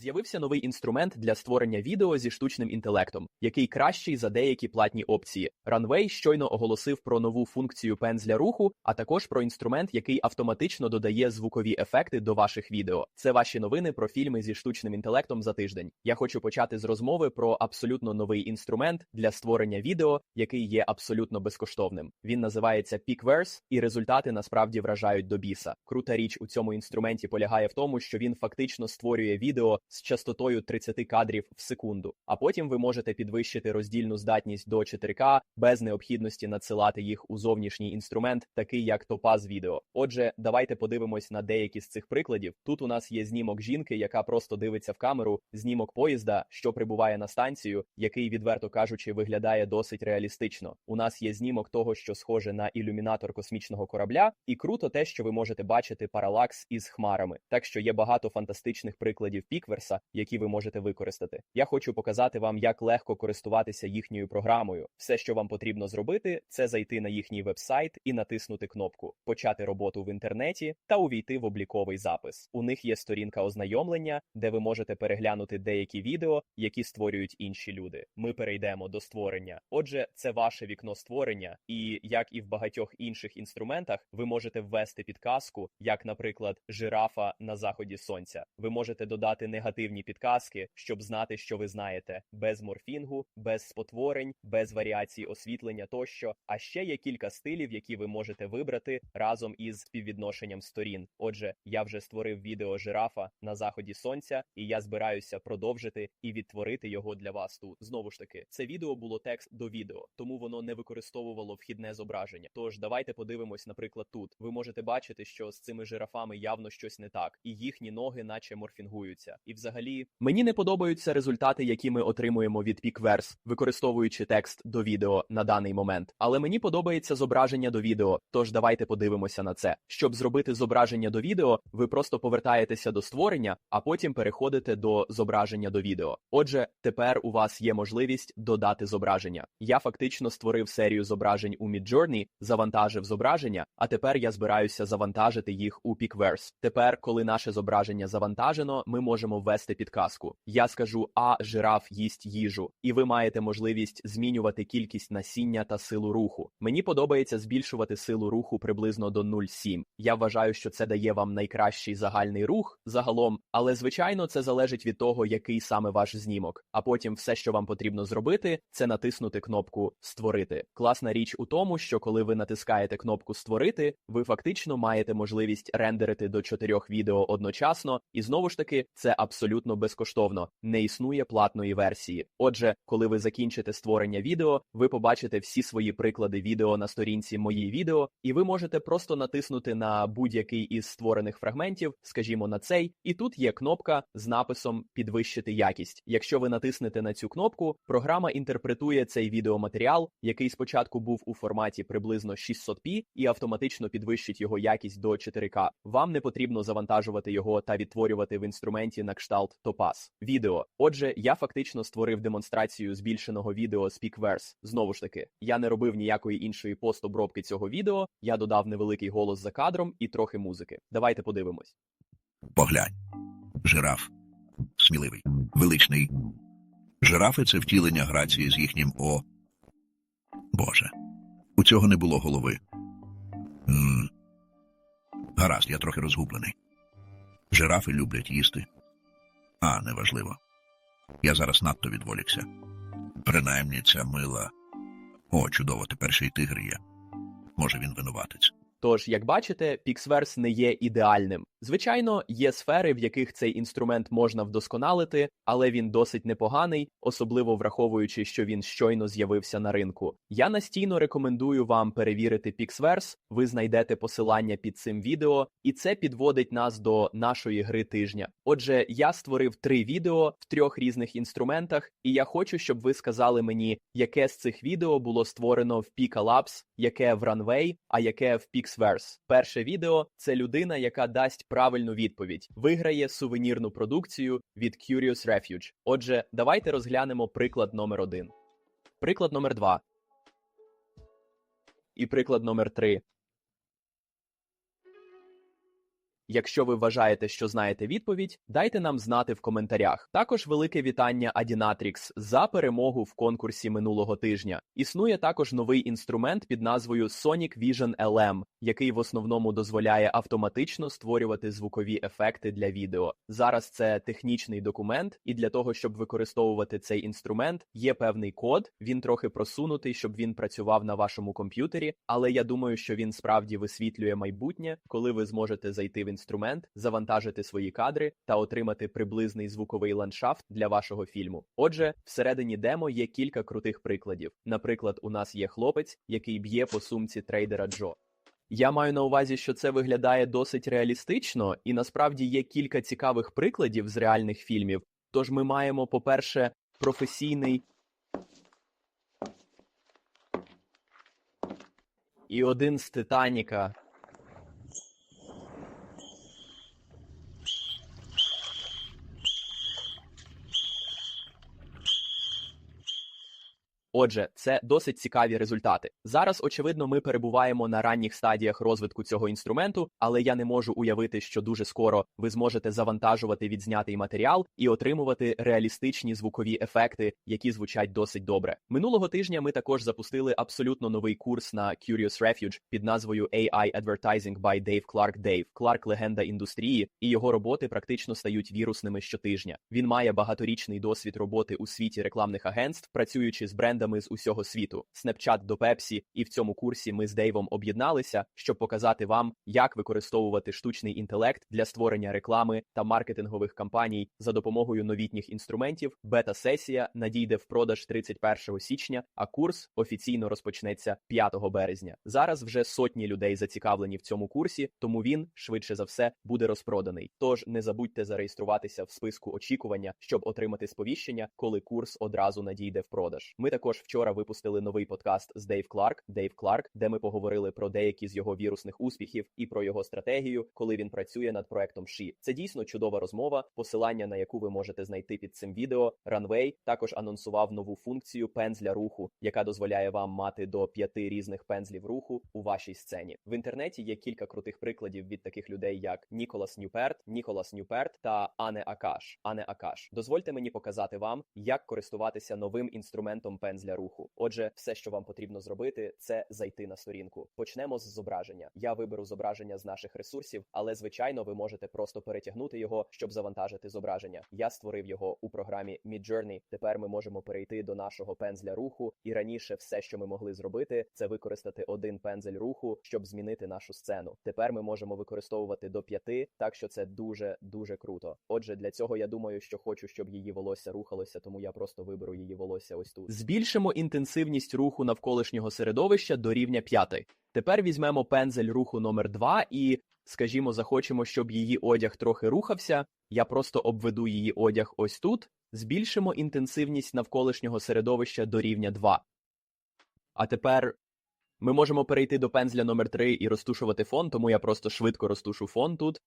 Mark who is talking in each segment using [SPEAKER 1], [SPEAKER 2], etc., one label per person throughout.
[SPEAKER 1] З'явився новий інструмент для створення відео зі штучним інтелектом, який кращий за деякі платні опції. Runway щойно оголосив про нову функцію пензля руху, а також про інструмент, який автоматично додає звукові ефекти до ваших відео. Це ваші новини про фільми зі штучним інтелектом за тиждень. Я хочу почати з розмови про абсолютно новий інструмент для створення відео, який є абсолютно безкоштовним. Він називається Pickverse, і результати насправді вражають до біса. Крута річ у цьому інструменті полягає в тому, що він фактично створює відео з частотою 30 кадрів в секунду. А потім ви можете підвищити роздільну здатність до 4К без необхідності надсилати їх у зовнішній інструмент, такий як Topaz відео. Отже, давайте подивимось на деякі з цих прикладів. Тут у нас є знімок жінки, яка просто дивиться в камеру, знімок поїзда, що прибуває на станцію, який, відверто кажучи, виглядає досить реалістично. У нас є знімок того, що схоже на ілюмінатор космічного корабля, і круто те, що ви можете бачити паралакс із хмарами. Так що є багато фантастичних прикладів Пікверса, які ви можете використати. Я хочу показати вам, як легко користуватися їхньою програмою. Все, що вам потрібно зробити, це зайти на їхній вебсайт і натиснути кнопку Почати роботу в інтернеті та увійти в обліковий запис. У них є сторінка ознайомлення, де ви можете переглянути деякі відео, які створюють інші люди. Ми перейдемо до створення. Отже, це ваше вікно створення, і як і в багатьох інших інструментах, ви можете ввести підказку, як, наприклад, жирафа на заході сонця. Ви можете додати негативні підказки, щоб знати, що ви знаєте, без морфінгу, без спотворень, без варіацій освітлення тощо. А ще є кілька стилів, які ви можете вибрати разом із співвідношенням сторін. Отже, я вже створив відео жирафа на заході сонця, і я збираюся продовжити і відтворити його для вас тут. Знову ж таки, це відео було текст до відео, тому воно не використовувало вхідне зображення. Тож давайте подивимось, наприклад, тут. Ви можете бачити, що з цими жирафами явно щось не так, і їхні ноги, наче морфінгуються. І взагалі мені не подобаються результати, які ми отримуємо від Pickverse, використовуючи текст до відео на даний момент. Але мені подобається зображення до відео. Тож давайте подивимося на це. Щоб зробити зображення до відео, ви просто повертаєтеся до створення, а потім переходите до зображення до відео. Отже, тепер у вас є можливість додати зображення. Я фактично створив серію зображень у Midjourney, завантажив зображення, а тепер я збираюся завантажити їх у Pickverse. Тепер, коли наше зображення завантажено, ми можемо ввести підказку. Я скажу А жираф їсть їжу, і ви маєте можливість змінювати кількість насіння та силу руху. Мені подобається збільшувати силу руху приблизно до 0,7. Я вважаю, що це дає вам найкращий загальний рух загалом, але звичайно це залежить від того, який саме ваш знімок. А потім все, що вам потрібно зробити, це натиснути кнопку Створити. Класна річ у тому, що коли ви натискаєте кнопку Створити, ви фактично маєте можливість рендерити до чотирьох відео одночасно, і знову ж таки це абсолютно безкоштовно, не існує платної версії. Отже, коли ви закінчите створення відео, ви побачите всі свої приклади відео на сторінці мої відео, і ви можете просто натиснути на будь-який із створених фрагментів, скажімо, на цей, і тут є кнопка з написом Підвищити якість. Якщо ви натиснете на цю кнопку, програма інтерпретує цей відеоматеріал, який спочатку був у форматі приблизно 600p, і автоматично підвищить його якість до 4К. Вам не потрібно завантажувати його та відтворювати в інструменті на кшталт Topaz. Відео. Отже, я фактично створив демонстрацію збільшеного відео з Pickverse. Знову ж таки, я не робив ніякої іншої постобробки цього відео. Я додав невеликий голос за кадром і трохи музики. Давайте подивимось.
[SPEAKER 2] Поглянь. Жираф. Сміливий. Величний. Жирафи це втілення грації з їхнім О. Боже. У цього не було голови. м Гаразд, я трохи розгублений. Жирафи люблять їсти. А, неважливо. Я зараз надто відволікся. Принаймні ця мила. О, чудово, тепер ще й тигр є. Може, він винуватець.
[SPEAKER 1] Тож, як бачите, Pixverse не є ідеальним. Звичайно, є сфери, в яких цей інструмент можна вдосконалити, але він досить непоганий, особливо враховуючи, що він щойно з'явився на ринку. Я настійно рекомендую вам перевірити Pixverse, ви знайдете посилання під цим відео, і це підводить нас до нашої гри тижня. Отже, я створив три відео в трьох різних інструментах, і я хочу, щоб ви сказали мені, яке з цих відео було створено в Pika Labs, яке в Runway, а яке в Pixverse. Перше відео це людина, яка дасть правильну відповідь, виграє сувенірну продукцію від Curious Refuge. Отже, давайте розглянемо приклад номер один. Приклад номер два. І приклад номер три. Якщо ви вважаєте, що знаєте відповідь, дайте нам знати в коментарях. Також велике вітання Adinatrix за перемогу в конкурсі минулого тижня. Існує також новий інструмент під назвою Sonic Vision LM, який в основному дозволяє автоматично створювати звукові ефекти для відео. Зараз це технічний документ, і для того, щоб використовувати цей інструмент, є певний код. Він трохи просунутий, щоб він працював на вашому комп'ютері, але я думаю, що він справді висвітлює майбутнє, коли ви зможете зайти в інструмент, завантажити свої кадри та отримати приблизний звуковий ландшафт для вашого фільму. Отже, всередині демо є кілька крутих прикладів. Наприклад, у нас є хлопець, який б'є по сумці трейдера Джо. Я маю на увазі, що це виглядає досить реалістично, і насправді є кілька цікавих прикладів з реальних фільмів. Тож ми маємо, по-перше, професійний і один з Титаніка. Отже, це досить цікаві результати. Зараз, очевидно, ми перебуваємо на ранніх стадіях розвитку цього інструменту, але я не можу уявити, що дуже скоро ви зможете завантажувати відзнятий матеріал і отримувати реалістичні звукові ефекти, які звучать досить добре. Минулого тижня ми також запустили абсолютно новий курс на Curious Refuge під назвою AI Advertising by Dave Clark Dave. Кларк легенда індустрії, і його роботи практично стають вірусними щотижня. Він має багаторічний досвід роботи у світі рекламних агентств, працюючи з брендами з усього світу, Snapchat до Pepsi, і в цьому курсі ми з Дейвом об'єдналися, щоб показати вам, як використовувати штучний інтелект для створення реклами та маркетингових кампаній за допомогою новітніх інструментів. Бета-сесія надійде в продаж 31 січня, а курс офіційно розпочнеться 5 березня. Зараз вже сотні людей зацікавлені в цьому курсі, тому він швидше за все буде розпроданий. Тож не забудьте зареєструватися в списку очікування, щоб отримати сповіщення, коли курс одразу надійде в продаж. Ми також вчора випустили новий подкаст з Дейв Кларк, Дейв Кларк, де ми поговорили про деякі з його вірусних успіхів і про його стратегію, коли він працює над проектом Ші. Це дійсно чудова розмова, посилання на яку ви можете знайти під цим відео. Runway також анонсував нову функцію пензля руху, яка дозволяє вам мати до п'яти різних пензлів руху у вашій сцені. В інтернеті є кілька крутих прикладів від таких людей, як Ніколас Нюперт, Ніколас Нюперт та Ане Акаш. Ане Акаш. Дозвольте мені показати вам, як користуватися новим інструментом пензля руху. Отже, все, що вам потрібно зробити, це зайти на сторінку. Почнемо з зображення. Я виберу зображення з наших ресурсів, але звичайно, ви можете просто перетягнути його, щоб завантажити зображення. Я створив його у програмі Midjourney. Тепер ми можемо перейти до нашого пензля руху, і раніше все, що ми могли зробити, це використати один пензель руху, щоб змінити нашу сцену. Тепер ми можемо використовувати до п'яти, так що це дуже дуже круто. Отже, для цього я думаю, що хочу, щоб її волосся рухалося, тому я просто виберу її волосся ось тут. Збільшимо інтенсивність руху навколишнього середовища до рівня 5. Тепер візьмемо пензель руху номер 2 і, скажімо, захочемо, щоб її одяг трохи рухався. Я просто обведу її одяг ось тут. Збільшимо інтенсивність навколишнього середовища до рівня 2. А тепер ми можемо перейти до пензля номер 3 і розтушувати фон, тому я просто швидко розтушу фон тут.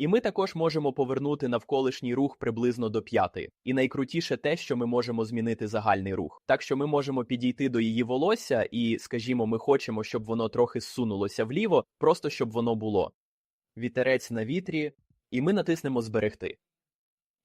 [SPEAKER 1] І ми також можемо повернути навколишній рух приблизно до п'яти. І найкрутіше те, що ми можемо змінити загальний рух. Так що ми можемо підійти до її волосся, і, скажімо, ми хочемо, щоб воно трохи зсунулося вліво, просто щоб воно було. Вітерець на вітрі, і ми натиснемо Зберегти.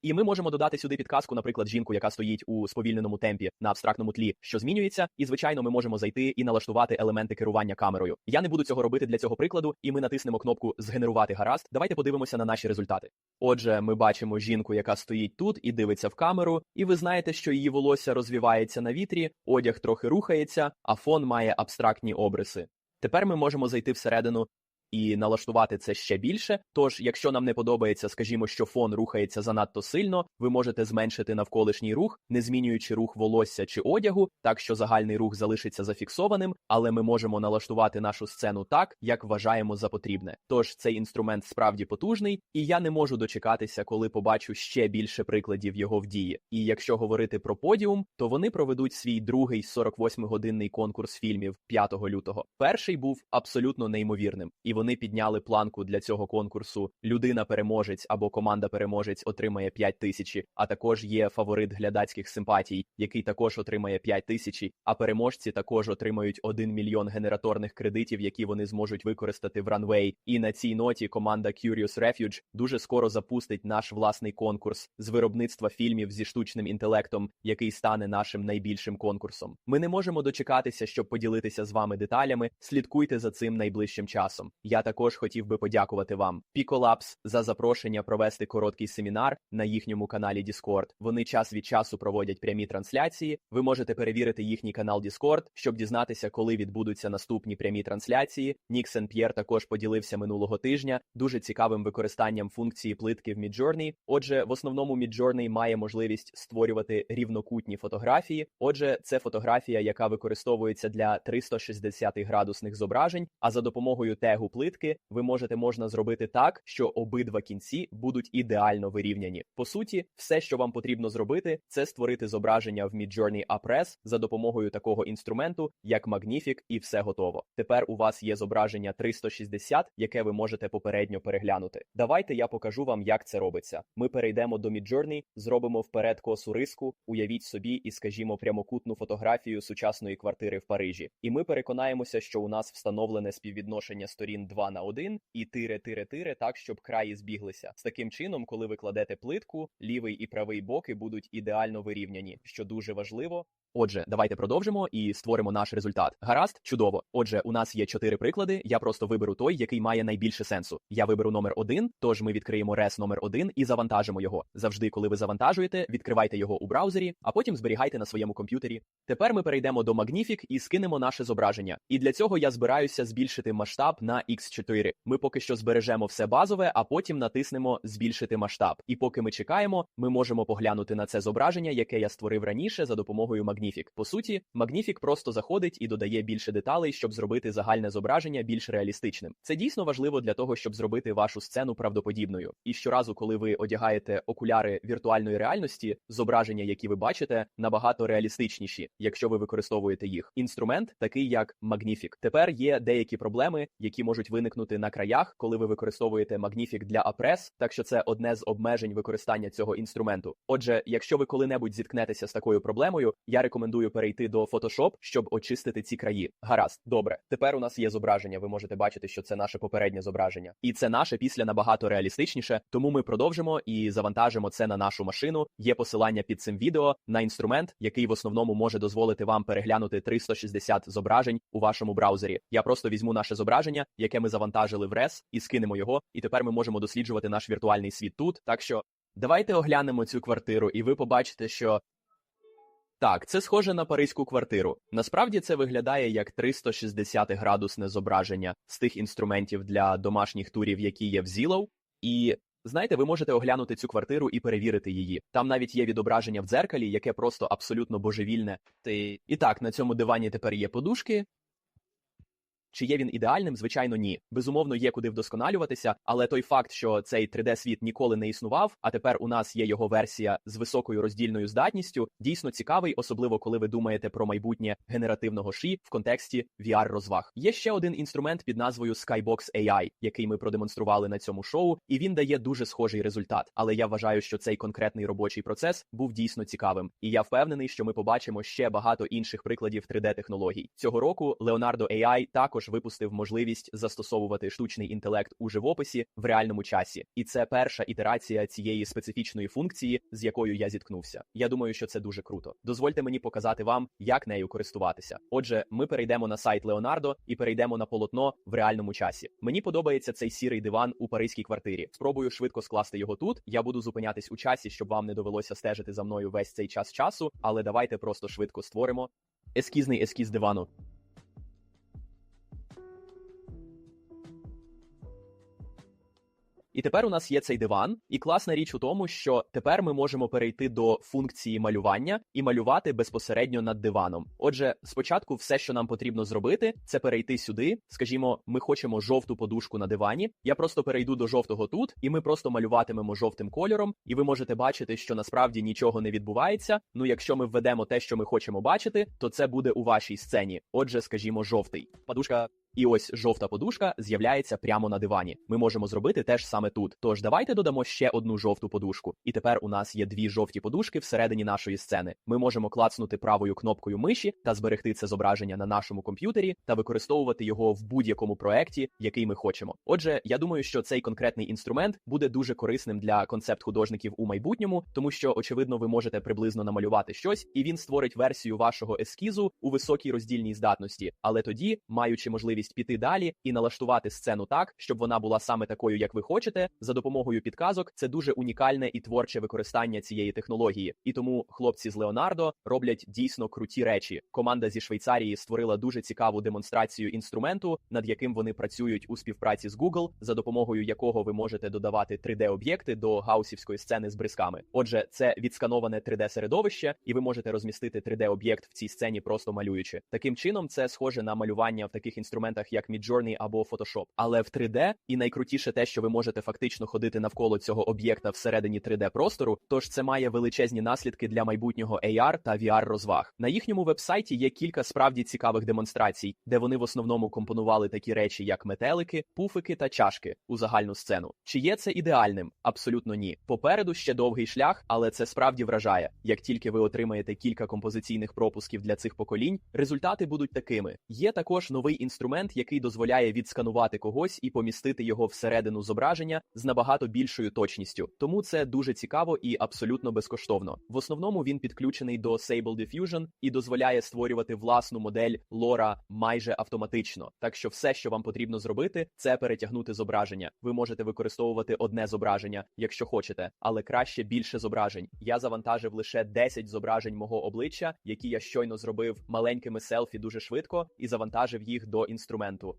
[SPEAKER 1] І ми можемо додати сюди підказку, наприклад, жінку, яка стоїть у сповільненому темпі на абстрактному тлі, що змінюється, і звичайно, ми можемо зайти і налаштувати елементи керування камерою. Я не буду цього робити для цього прикладу, і ми натиснемо кнопку Згенерувати гаразд. Давайте подивимося на наші результати. Отже, ми бачимо жінку, яка стоїть тут і дивиться в камеру, і ви знаєте, що її волосся розвівається на вітрі, одяг трохи рухається, а фон має абстрактні обриси. Тепер ми можемо зайти всередину і налаштувати це ще більше. Тож, якщо нам не подобається, скажімо, що фон рухається занадто сильно, ви можете зменшити навколишній рух, не змінюючи рух волосся чи одягу, так що загальний рух залишиться зафіксованим, але ми можемо налаштувати нашу сцену так, як вважаємо за потрібне. Тож цей інструмент справді потужний, і я не можу дочекатися, коли побачу ще більше прикладів його в дії. І якщо говорити про подіум, то вони проведуть свій другий 48-годинний конкурс фільмів 5 лютого. Перший був абсолютно неймовірним, і вони Вони підняли планку для цього конкурсу. Людина-переможець або команда-переможець отримає 5 тисячі, а також є фаворит глядацьких симпатій, який також отримає 5 тисячі, а переможці також отримають 1 мільйон генераторних кредитів, які вони зможуть використати в Runway. І на цій ноті команда Curious Refuge дуже скоро запустить наш власний конкурс з виробництва фільмів зі штучним інтелектом, який стане нашим найбільшим конкурсом. Ми не можемо дочекатися, щоб поділитися з вами деталями. Слідкуйте за цим найближчим часом. Я також хотів би подякувати вам, Picolabs, за запрошення провести короткий семінар на їхньому каналі Discord. Вони час від часу проводять прямі трансляції. Ви можете перевірити їхній канал Discord, щоб дізнатися, коли відбудуться наступні прямі трансляції. Нік Сен П'єр також поділився минулого тижня дуже цікавим використанням функції плитки в Midjourney. Отже, в основному Midjourney має можливість створювати рівнокутні фотографії. Отже, це фотографія, яка використовується для 360 градусних зображень. А за допомогою тегу плитки ви можете можна зробити так, що обидва кінці будуть ідеально вирівняні. По суті, все, що вам потрібно зробити, це створити зображення в Midjourney Appress за допомогою такого інструменту, як Magnific, і все готово. Тепер у вас є зображення 360, яке ви можете попередньо переглянути. Давайте я покажу вам, як це робиться. Ми перейдемо до Midjourney, зробимо вперед косу риску, уявіть собі і, скажімо, прямокутну фотографію сучасної квартири в Парижі. І ми переконаємося, що у нас встановлене співвідношення сторін 2 на 1 і тире-тире-тире так, щоб краї збіглися. З таким чином, коли ви кладете плитку, лівий і правий боки будуть ідеально вирівняні, що дуже важливо. Отже, давайте продовжимо і створимо наш результат. Гаразд, чудово. Отже, у нас є чотири приклади. Я просто виберу той, який має найбільше сенсу. Я виберу номер один, тож ми відкриємо рес номер один і завантажимо його. Завжди, коли ви завантажуєте, відкривайте його у браузері, а потім зберігайте на своєму комп'ютері. Тепер ми перейдемо до Magnific і скинемо наше зображення. І для цього я збираюся збільшити масштаб на X4. Ми поки що збережемо все базове, а потім натиснемо збільшити масштаб. І поки ми чекаємо, ми можемо поглянути на це зображення, яке я створив раніше за допомогою Magnific. По суті, Magnific просто заходить і додає більше деталей, щоб зробити загальне зображення більш реалістичним. Це дійсно важливо для того, щоб зробити вашу сцену правдоподібною. І щоразу, коли ви одягаєте окуляри віртуальної реальності, зображення, які ви бачите, набагато реалістичніші, якщо ви використовуєте їх. Інструмент такий як Magnific. Тепер є деякі проблеми, які можуть виникнути на краях, коли ви використовуєте Magnific для Appress, так що це одне з обмежень використання цього інструменту. Отже, якщо ви коли-небудь зіткнетеся з такою проблемою, я рекомендую перейти до Photoshop, щоб очистити ці краї. Гаразд, добре. Тепер у нас є зображення. Ви можете бачити, що це наше попереднє зображення, і це наше після набагато реалістичніше. Тому ми продовжимо і завантажимо це на нашу машину. Є посилання під цим відео на інструмент, який в основному може дозволити вам переглянути 360 зображень у вашому браузері. Я просто візьму наше зображення, яке ми завантажили в RES, і скинемо його. І тепер ми можемо досліджувати наш віртуальний світ тут. Так що давайте оглянемо цю квартиру, і ви побачите, що так, це схоже на паризьку квартиру. Насправді це виглядає як 360 градусне зображення з тих інструментів для домашніх турів, які є в Zillow. І знаєте, ви можете оглянути цю квартиру і перевірити її. Там навіть є відображення в дзеркалі, яке просто абсолютно божевільне. Ти і так на цьому дивані тепер є подушки. Чи є він ідеальним? Звичайно, ні. Безумовно, є куди вдосконалюватися, але той факт, що цей 3D-світ ніколи не існував, а тепер у нас є його версія з високою роздільною здатністю, дійсно цікавий, особливо коли ви думаєте про майбутнє генеративного ші в контексті VR-розваг. Є ще один інструмент під назвою Skybox AI, який ми продемонстрували на цьому шоу, і він дає дуже схожий результат. Але я вважаю, що цей конкретний робочий процес був дійсно цікавим, і я впевнений, що ми побачимо ще багато інших прикладів 3D-технологій. Цього року Leonardo AI також випустив можливість застосовувати штучний інтелект у живописі в реальному часі, і це перша ітерація цієї специфічної функції, з якою я зіткнувся. Я думаю, що це дуже круто. Дозвольте мені показати вам, як нею користуватися. Отже, ми перейдемо на сайт Leonardo і перейдемо на полотно в реальному часі. Мені подобається цей сірий диван у паризькій квартирі. Спробую швидко скласти його тут. Я буду зупинятись у часі, щоб вам не довелося стежити за мною весь цей час часу, але давайте просто швидко створимо ескізний ескіз дивану. І тепер у нас є цей диван, і класна річ у тому, що тепер ми можемо перейти до функції малювання і малювати безпосередньо над диваном. Отже, спочатку все, що нам потрібно зробити, це перейти сюди. Скажімо, ми хочемо жовту подушку на дивані. Я просто перейду до жовтого тут, і ми просто малюватимемо жовтим кольором. І ви можете бачити, що насправді нічого не відбувається. Ну, якщо ми введемо те, що ми хочемо бачити, то це буде у вашій сцені. Отже, скажімо, жовтий. Подушка І ось жовта подушка з'являється прямо на дивані. Ми можемо зробити теж саме тут. Тож давайте додамо ще одну жовту подушку. І тепер у нас є дві жовті подушки всередині нашої сцени. Ми можемо клацнути правою кнопкою миші та зберегти це зображення на нашому комп'ютері та використовувати його в будь-якому проекті, який ми хочемо. Отже, я думаю, що цей конкретний інструмент буде дуже корисним для концепт-художників у майбутньому, тому що очевидно ви можете приблизно намалювати щось, і він створить версію вашого ескізу у високій роздільній здатності. Але тоді, маючи можливість піти далі і налаштувати сцену так, щоб вона була саме такою, як ви хочете, за допомогою підказок, це дуже унікальне і творче використання цієї технології. І тому хлопці з Леонардо роблять дійсно круті речі. Команда зі Швейцарії створила дуже цікаву демонстрацію інструменту, над яким вони працюють у співпраці з Google, за допомогою якого ви можете додавати 3D-об'єкти до гаусівської сцени з бризками. Отже, це відскановане 3D-середовище, і ви можете розмістити 3D-об'єкт в цій сцені, просто малюючи. Таким чином, це схоже на малювання в таких інструментах, як Midjourney або Photoshop. Але в 3D, і найкрутіше те, що ви можете фактично ходити навколо цього об'єкта всередині 3D простору. Тож це має величезні наслідки для майбутнього AR та VR розваг. На їхньому вебсайті є кілька справді цікавих демонстрацій, де вони в основному компонували такі речі, як метелики, пуфики та чашки у загальну сцену. Чи є це ідеальним? Абсолютно ні. Попереду ще довгий шлях, але це справді вражає. Як тільки ви отримаєте кілька композиційних пропусків для цих поколінь, результати будуть такими. Є також новий інструмент, який дозволяє відсканувати когось і помістити його всередину зображення з набагато більшою точністю. Тому це дуже цікаво і абсолютно безкоштовно. В основному він підключений до Sable Diffusion і дозволяє створювати власну модель лора майже автоматично. Так що все, що вам потрібно зробити, це перетягнути зображення. Ви можете використовувати одне зображення, якщо хочете, але краще більше зображень. Я завантажив лише 10 зображень мого обличчя, які я щойно зробив маленькими селфі дуже швидко, і завантажив їх до інструменту.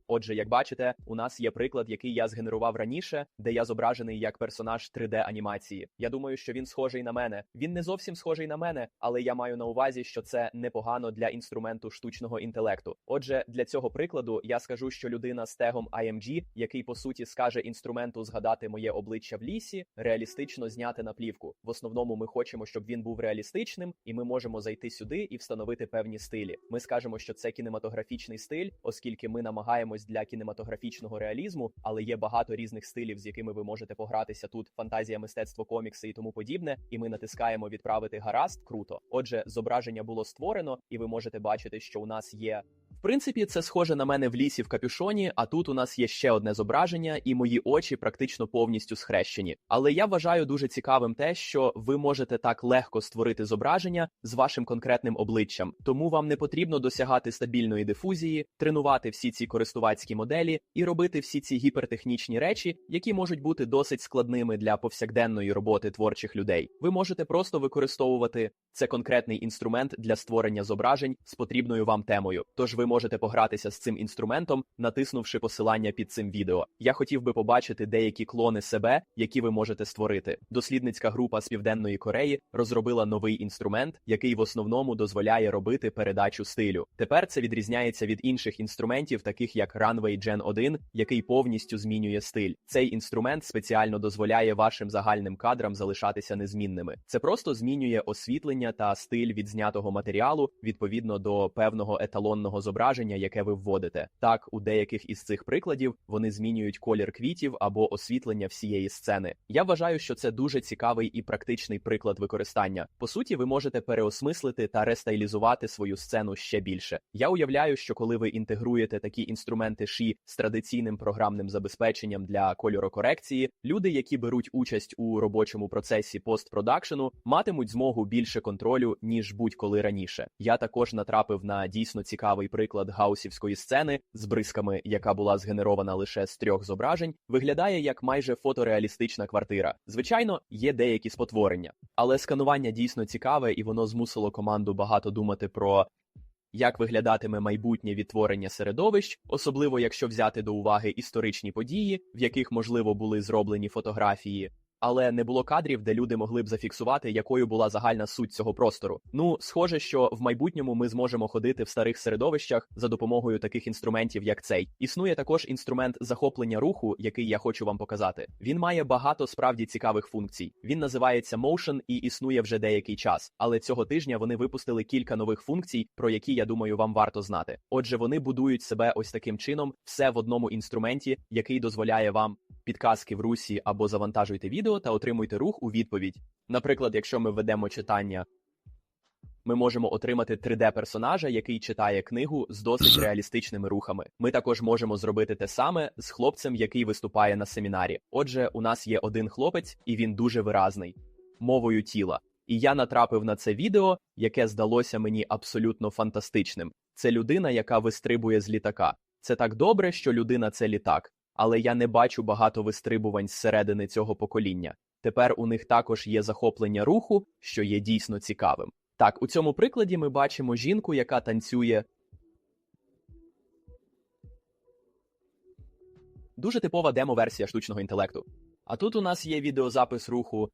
[SPEAKER 1] Отже, як бачите, у нас є приклад, який я згенерував раніше, де я зображений як персонаж 3D анімації. Я думаю, що він схожий на мене. Він не зовсім схожий на мене, але я маю на увазі, що це непогано для інструменту штучного інтелекту. Отже, для цього прикладу я скажу, що людина з тегом IMG, який по суті скаже інструменту згадати моє обличчя в лісі, реалістично зняти на плівку. В основному ми хочемо, щоб він був реалістичним, і ми можемо зайти сюди і встановити певні стилі. Ми скажемо, що це кінематографічний стиль, оскільки ми намагаємось для кінематографічного реалізму, але є багато різних стилів, з якими ви можете погратися тут. Фантазія, мистецтво, комікси і тому подібне. І ми натискаємо відправити гаразд. Круто. Отже, зображення було створено, і ви можете бачити, що у нас є. Принципі, це схоже на мене в лісі в капюшоні, а тут у нас є ще одне зображення, і мої очі практично повністю схрещені. Але я вважаю дуже цікавим те, що ви можете так легко створити зображення з вашим конкретним обличчям, тому вам не потрібно досягати стабільної дифузії, тренувати всі ці користувацькі моделі і робити всі ці гіпертехнічні речі, які можуть бути досить складними для повсякденної роботи творчих людей. Ви можете просто використовувати це конкретний інструмент для створення зображень з потрібною вам темою. Тож ви можете погратися з цим інструментом, натиснувши посилання під цим відео. Я хотів би побачити деякі клони себе, які ви можете створити. Дослідницька група з південної Кореї розробила новий інструмент, який в основному дозволяє робити передачу стилю. Тепер це відрізняється від інших інструментів, таких як Runway Gen 1, який повністю змінює стиль. Цей інструмент спеціально дозволяє вашим загальним кадрам залишатися незмінними. Це просто змінює освітлення та стиль відзнятого матеріалу відповідно до певного еталонного зображення, яке ви вводите. Так, у деяких із цих прикладів вони змінюють колір квітів або освітлення всієї сцени. Я вважаю, що це дуже цікавий і практичний приклад використання. По суті, ви можете переосмислити та рестайлізувати свою сцену ще більше. Я уявляю, що коли ви інтегруєте такі інструменти ші з традиційним програмним забезпеченням для кольорокорекції, люди, які беруть участь у робочому процесі постпродакшену, матимуть змогу більше контролю ніж будь-коли раніше. Я також натрапив на дійсно цікавий приклад гаусівської сцени з бризками, яка була згенерована лише з трьох зображень, виглядає як майже фотореалістична квартира. Звичайно, є деякі спотворення, але сканування дійсно цікаве, і воно змусило команду багато думати про. Як виглядатиме майбутнє відтворення середовищ, особливо якщо взяти до уваги історичні події, в яких можливо були зроблені фотографії, але не було кадрів, де люди могли б зафіксувати, якою була загальна суть цього простору. Ну, схоже, що в майбутньому ми зможемо ходити в старих середовищах за допомогою таких інструментів, як цей. Існує також інструмент захоплення руху, який я хочу вам показати. Він має багато справді цікавих функцій. Він називається Motion і існує вже деякий час. Але цього тижня вони випустили кілька нових функцій, про які я думаю, вам варто знати. Отже, вони будують себе ось таким чином, все в одному інструменті, який дозволяє вам підказки в русі або завантажуйте відео та отримуйте рух у відповідь. Наприклад, якщо ми ведемо читання. Ми можемо отримати 3D-персонажа, який читає книгу з досить реалістичними рухами. Ми також можемо зробити те саме з хлопцем, який виступає на семінарі. Отже, у нас є один хлопець, і він дуже виразний мовою тіла. І я натрапив на це відео, яке здалося мені абсолютно фантастичним. Це людина, яка вистрибує з літака. Це так добре, що людина це літак, але я не бачу багато вистрибувань зсередини цього покоління. Тепер у них також є захоплення руху, що є дійсно цікавим. Так, у цьому прикладі ми бачимо жінку, яка танцює. Дуже типова демо-версія штучного інтелекту. А тут у нас є відеозапис руху.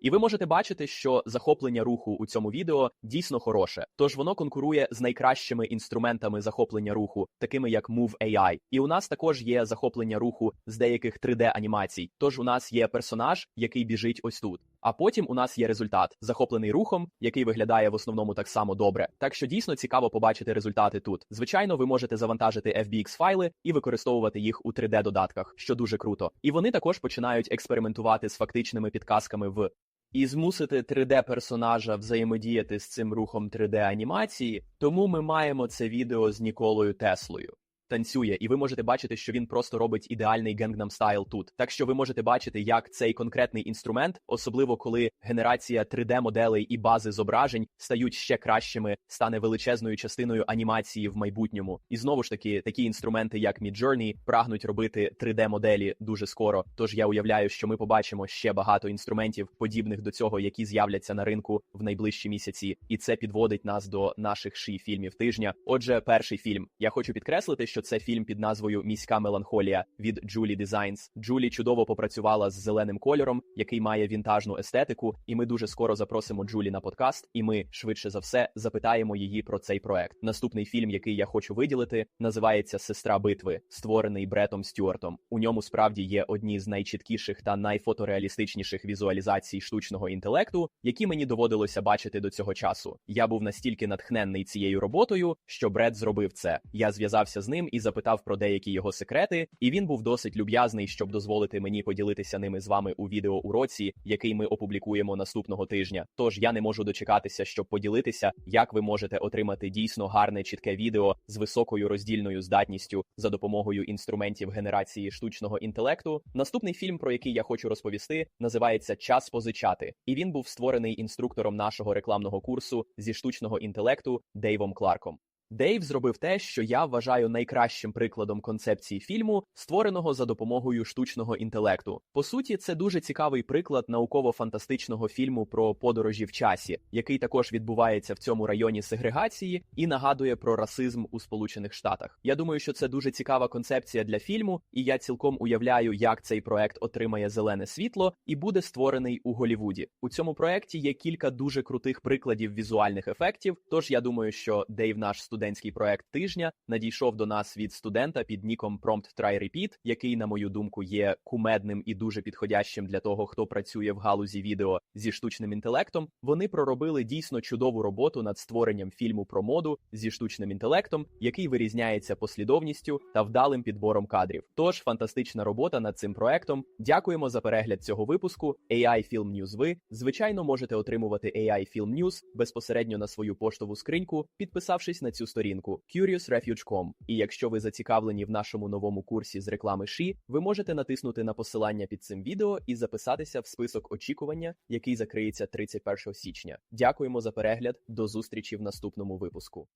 [SPEAKER 1] І ви можете бачити, що захоплення руху у цьому відео дійсно хороше, тож воно конкурує з найкращими інструментами захоплення руху, такими як Move AI. І у нас також є захоплення руху з деяких 3D-анімацій. Тож у нас є персонаж, який біжить ось тут. А потім у нас є результат, захоплений рухом, який виглядає в основному так само добре. Так що дійсно цікаво побачити результати тут. Звичайно, ви можете завантажити FBX файли і використовувати їх у 3D-додатках, що дуже круто. І вони також починають експериментувати з фактичними підказками в і змусити 3D-персонажа взаємодіяти з цим рухом 3D-анімації, тому ми маємо це відео з Ніколою Теслою. Танцює, і ви можете бачити, що він просто робить ідеальний Gangnam Style тут. Так що ви можете бачити, як цей конкретний інструмент, особливо коли генерація 3D-моделей і бази зображень стають ще кращими, стане величезною частиною анімації в майбутньому. І знову ж таки, такі інструменти, як Midjourney, прагнуть робити 3D-моделі дуже скоро. Тож я уявляю, що ми побачимо ще багато інструментів, подібних до цього, які з'являться на ринку в найближчі місяці, і це підводить нас до наших ші фільмів тижня. Отже, перший фільм. Я хочу підкреслити, що це фільм під назвою Міська меланхолія від Джулі Дизайнс. Джулі чудово попрацювала з зеленим кольором, який має вінтажну естетику. І ми дуже скоро запросимо Джулі на подкаст, і ми швидше за все запитаємо її про цей проект. Наступний фільм, який я хочу виділити, називається Сестра битви, створений Бретом Стюартом. У ньому справді є одні з найчіткіших та найфотореалістичніших візуалізацій штучного інтелекту, які мені доводилося бачити до цього часу. Я був настільки натхненний цією роботою, що Бред зробив це. Я зв'язався з ним і запитав про деякі його секрети, і він був досить люб'язний, щоб дозволити мені поділитися ними з вами у відеоуроці, який ми опублікуємо наступного тижня. Тож я не можу дочекатися, щоб поділитися, як ви можете отримати дійсно гарне чітке відео з високою роздільною здатністю за допомогою інструментів генерації штучного інтелекту. Наступний фільм, про який я хочу розповісти, називається Час позичати, і він був створений інструктором нашого рекламного курсу зі штучного інтелекту Дейвом Кларком. Дейв зробив те, що я вважаю найкращим прикладом концепції фільму, створеного за допомогою штучного інтелекту. По суті, це дуже цікавий приклад науково-фантастичного фільму про подорожі в часі, який також відбувається в цьому районі сегрегації і нагадує про расизм у Сполучених Штатах. Я думаю, що це дуже цікава концепція для фільму, і я цілком уявляю, як цей проект отримає зелене світло і буде створений у Голівуді. У цьому проекті є кілька дуже крутих прикладів візуальних ефектів. Тож я думаю, що Дейв, наш студентський проект тижня, надійшов до нас від студента під ніком Prompt Try Repeat, який, на мою думку, є кумедним і дуже підходящим для того, хто працює в галузі відео зі штучним інтелектом. Вони проробили дійсно чудову роботу над створенням фільму про моду зі штучним інтелектом, який вирізняється послідовністю та вдалим підбором кадрів. Тож фантастична робота над цим проектом. Дякуємо за перегляд цього випуску. AI Film News Ви звичайно можете отримувати AI Film News безпосередньо на свою поштову скриньку, підписавшись на цю сторінку curiousrefuge.com. І якщо ви зацікавлені в нашому новому курсі з реклами ШІ, ви можете натиснути на посилання під цим відео і записатися в список очікування, який закриється 31 січня. Дякуємо за перегляд. До зустрічі в наступному випуску.